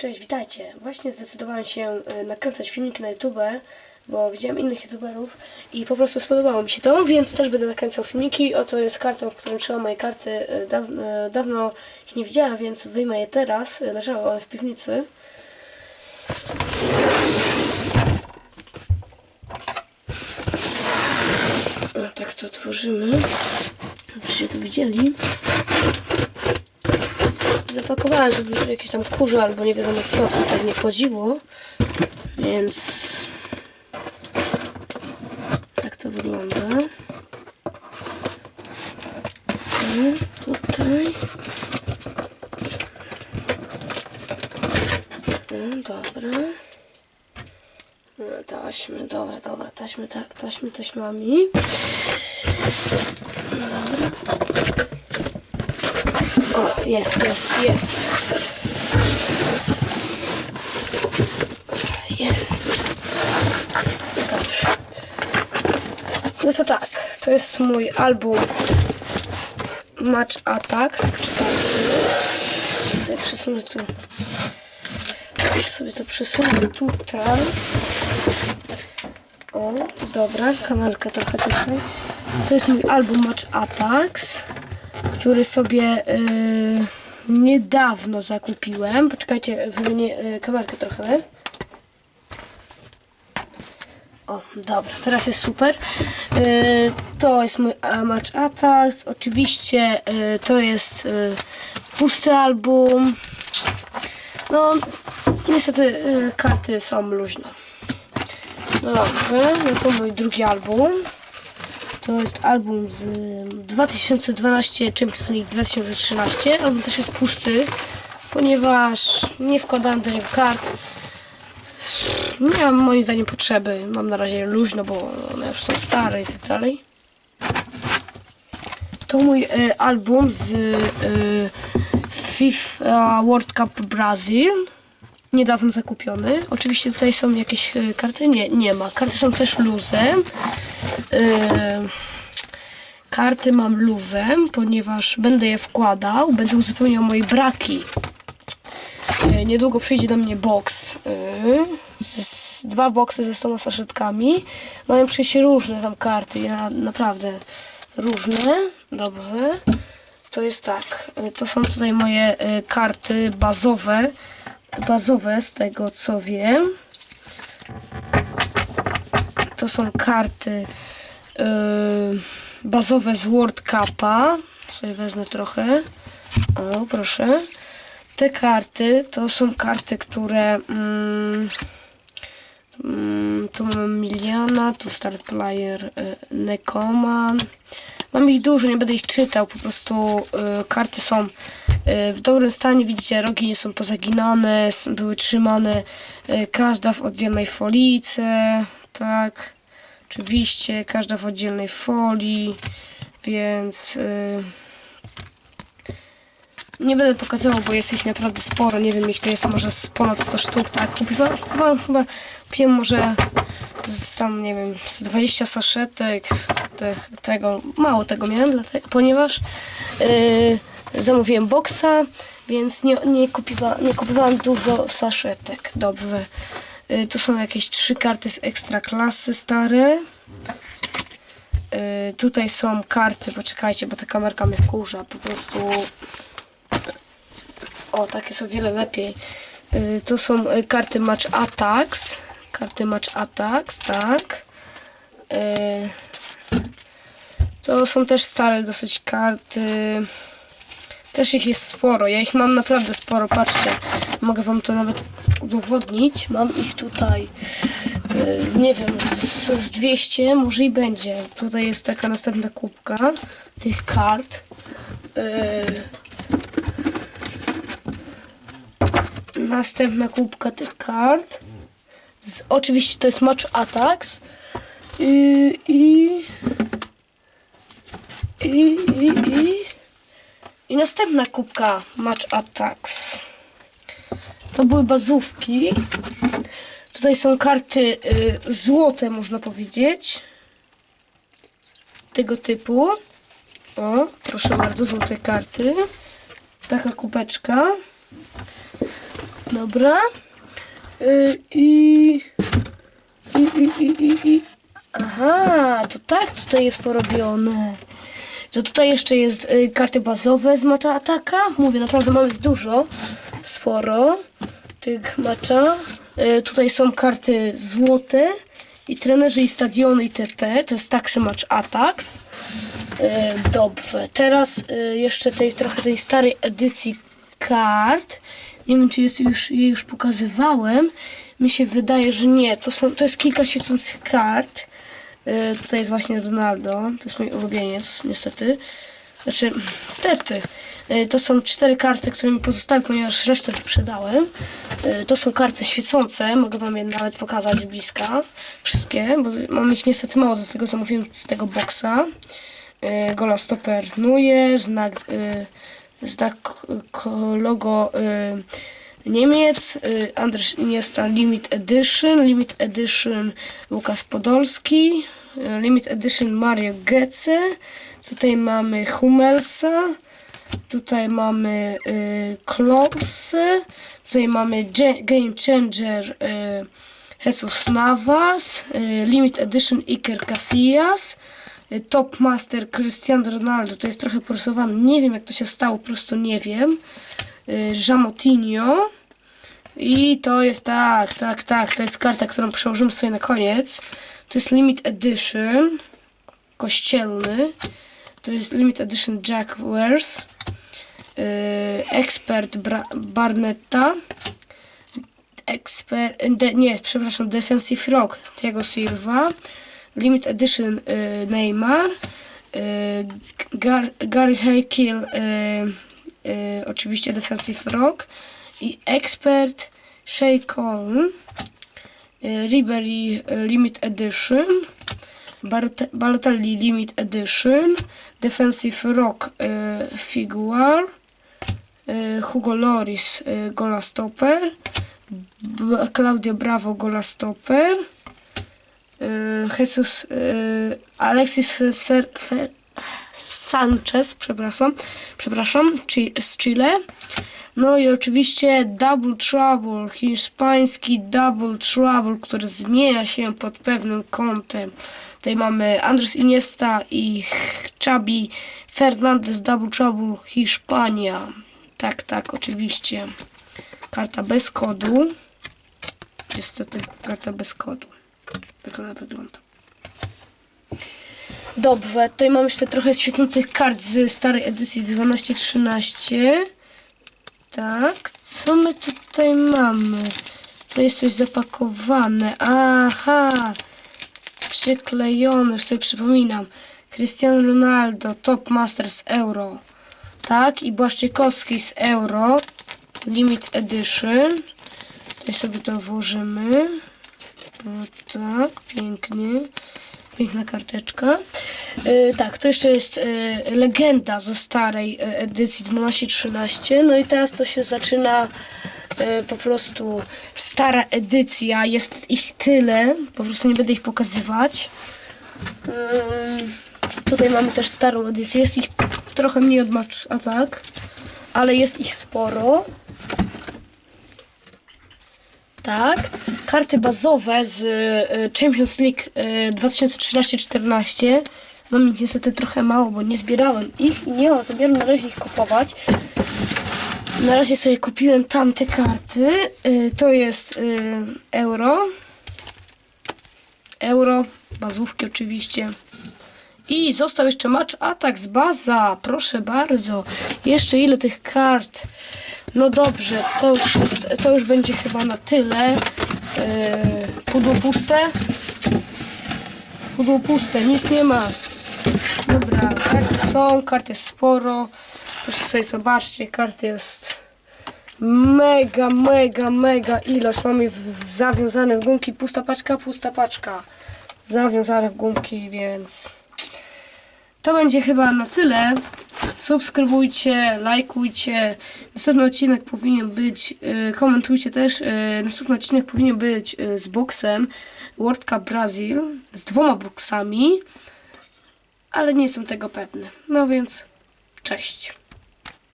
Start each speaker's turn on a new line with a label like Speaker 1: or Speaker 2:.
Speaker 1: Cześć, witajcie. Właśnie zdecydowałem się y, nakręcać filmiki na YouTube, bo widziałem innych YouTuberów i po prostu spodobało mi się to, więc też będę nakręcał filmiki. Oto jest karta, w którym trzymam moje karty. Y, Daw, y, dawno ich nie widziałem, więc wyjmę je teraz. Leżały one w piwnicy. No, tak to otworzymy. Żebyście to widzieli. Zapakowałem, żeby jakieś tam kurze albo nie wiadomo co tutaj nie wchodziło. Więc tak to wygląda. Tutaj. No, dobra. No, taśmy, dobra, dobra, taśmy, ta, taśmy, taśmami. Dobra. O, jest, jest, jest. Jest. Dobrze. No to tak, to jest mój album Match Attacks. Czekajcie. Sobie przesunę tu. Sobie to przesunę tutaj. O, dobra, kamerka trochę tutaj. To jest mój album Match Attacks który sobie y, niedawno zakupiłem. Poczekajcie, wymienię y, kamerkę trochę. O, dobra, teraz jest super. Y, to jest mój Match Attacks. Oczywiście y, to jest y, pusty album. No, niestety y, karty są luźne. No dobrze, no to mój drugi album. To jest album z 2012 Champions League 2013. Album też jest pusty, ponieważ nie wkładałem do niego kart. Nie mam moim zdaniem potrzeby. Mam na razie luźno, bo one już są stare i tak dalej. To mój e, album z e, FIFA World Cup Brazil. Niedawno zakupiony. Oczywiście tutaj są jakieś e, karty. Nie, nie ma. Karty są też luzem. E, karty mam luzem, ponieważ będę je wkładał, będę uzupełniał moje braki. E, Niedługo przyjdzie do mnie Z, z, dwa boxy ze 100 faszetkami. Mają przyjść różne tam karty, ja, naprawdę różne. Dobrze. To jest tak. To są tutaj moje karty bazowe. Bazowe z tego co wiem. To są karty yy, bazowe z World Cupa. Sobie wezmę trochę. O, proszę. Te karty to są karty, które. Mm, mm, tu mamy Miliana, tu Start Player y, Nekoman. Mam ich dużo, nie będę ich czytał, po prostu y, karty są y, w dobrym stanie, widzicie, rogi nie są pozaginane, były trzymane y, każda w oddzielnej folice, tak, oczywiście, każda w oddzielnej folii, więc y, nie będę pokazywał, bo jest ich naprawdę sporo, nie wiem, ich to jest może z ponad 100 sztuk, tak, kupowałem, kupowałem chyba, kupiłem może z tam, nie wiem, z 20 saszetek te, tego, mało tego miałem, dlatego, ponieważ yy, zamówiłem boksa, więc nie, nie, kupiwa, nie dużo saszetek, dobrze. Yy, tu są jakieś trzy karty z ekstra klasy stare. Yy, tutaj są karty, poczekajcie, bo ta kamerka mnie wkurza, po prostu o, takie są wiele lepiej. Y, tu są y, karty Match Attacks. Karty Match Attacks, tak. Y, to są też stare dosyć karty. Też ich jest sporo. Ja ich mam naprawdę sporo. Patrzcie, mogę wam to nawet udowodnić. Mam ich tutaj, y, nie wiem, z, z 200 może i będzie. Tutaj jest taka następna kubka tych kart. Y, Następna kubka tych kart. Z, oczywiście to jest Match Attacks. I, i, i, i, i, i następna kubka Match Attacks. To były bazówki. Tutaj są karty y, złote, można powiedzieć. Tego typu. O, proszę bardzo, złote karty. Taka kubeczka. Dobra. Y, I, i, i, i, i. Aha, to tak tutaj jest porobione. To tutaj jeszcze jest y, karty bazowe z Macza Ataka. Mówię, naprawdę mamy dużo. Sporo tych Macza. Y, tutaj są karty złote i trenerzy i stadiony itp. To jest także Match Attacks. Y, dobrze, teraz y, jeszcze tej trochę tej starej edycji kart. Nie wiem, czy jest już, je już pokazywałem. Mi się wydaje, że nie. To, są, to jest kilka świecących kart. Tutaj jest właśnie Ronaldo. To jest mój ulubieniec, niestety. Znaczy, niestety. Y, to są cztery karty, które mi pozostały, ponieważ resztę sprzedałem. Y, to są karty świecące. Mogę wam je nawet pokazać bliska. Wszystkie, bo mam ich niestety mało do tego, zamówiłem z tego boxa. Y, Gola Stopper Nuje, znak, znak logo Niemiec, Andrzej Iniesta Limit Edition, Limit Edition Łukasz Podolski, Limit Edition Mario Götze, tutaj mamy Hummelsa, tutaj mamy y, tutaj mamy Game Changer y, Jesus Navas, y, Limit Edition Iker Casillas, y, Top Master Cristiano Ronaldo, to jest trochę porysowane, nie wiem jak to się stało, po prostu nie wiem. Y, Jamotinho i to jest tak, tak, tak, to jest karta, którą przełożymy sobie na koniec. To jest Limit Edition kościelny. To jest Limit Edition Jack Wears. Yy, Expert Bra Barnetta. Expert, de, nie, przepraszam, Defensive Rock Thiago Silva. Limit Edition y, Neymar. Y, Gar, Gary Hakiel, y, oczywiście Defensive Rock. I Expert Shea Coln. Y, Ribery Limit Edition. Balotelli Limit Edition. Defensive Rock y, Figuar. Y, Hugo Loris y, Gola Stopper. B- Claudio Bravo Gola Stopper. Y, Jesus y, Alexis Ser, Fe, Sanchez, przepraszam, przepraszam, z Chile. No i oczywiście Double Trouble, hiszpański Double Trouble, który zmienia się pod pewnym kątem. Tutaj mamy Andres Iniesta i Xabi Fernandez Double Trouble Hiszpania. Tak, tak, oczywiście. Karta bez kodu. Niestety karta bez kodu. Tak ona wygląda. Dobrze, tutaj mam jeszcze trochę świecących kart z starej edycji 12-13. Tak, co my tutaj mamy? To jest coś zapakowane. Aha, przyklejone, już sobie przypominam. Cristiano Ronaldo, Top Master z Euro. Tak, i Błaszczykowski z Euro. Limit Edition. Tutaj sobie to włożymy. O tak, pięknie. Piękna karteczka. E, tak, to jeszcze jest e, legenda ze starej e, edycji 12-13. No i teraz to się zaczyna po prostu stara edycja. Jest ich tyle. Po prostu nie będę ich pokazywać. Ym, Tutaj mamy też starą edycję. Jest ich trochę mniej od Match Attack, ale jest ich sporo. Tak. Karty bazowe z y, Champions League y, 2013-14. Mam ich niestety trochę mało, bo nie zbierałem ich i nie mam zamiaru na razie ich kupować. Na razie sobie kupiłem tamte karty. Y, to jest y, euro. Euro, bazówki oczywiście. I został jeszcze match atak z baza. Proszę bardzo. Jeszcze ile tych kart? No dobrze, to już, jest, to już będzie chyba na tyle. Yy, pudło puste. Pudło puste, nic nie ma. Dobra, karty są, kart jest sporo. Proszę sobie zobaczcie, kart jest mega, mega, mega ilość. Mamy w, w zawiązane w gumki. Pusta paczka, pusta paczka. Zawiązane w gumki, więc... To będzie chyba na tyle. Subskrybujcie, lajkujcie. Następny odcinek powinien być, y, komentujcie też. Y, następny odcinek powinien być y, z boksem World Cup Brazil, z dwoma boksami, ale nie jestem tego pewny. No więc, cześć.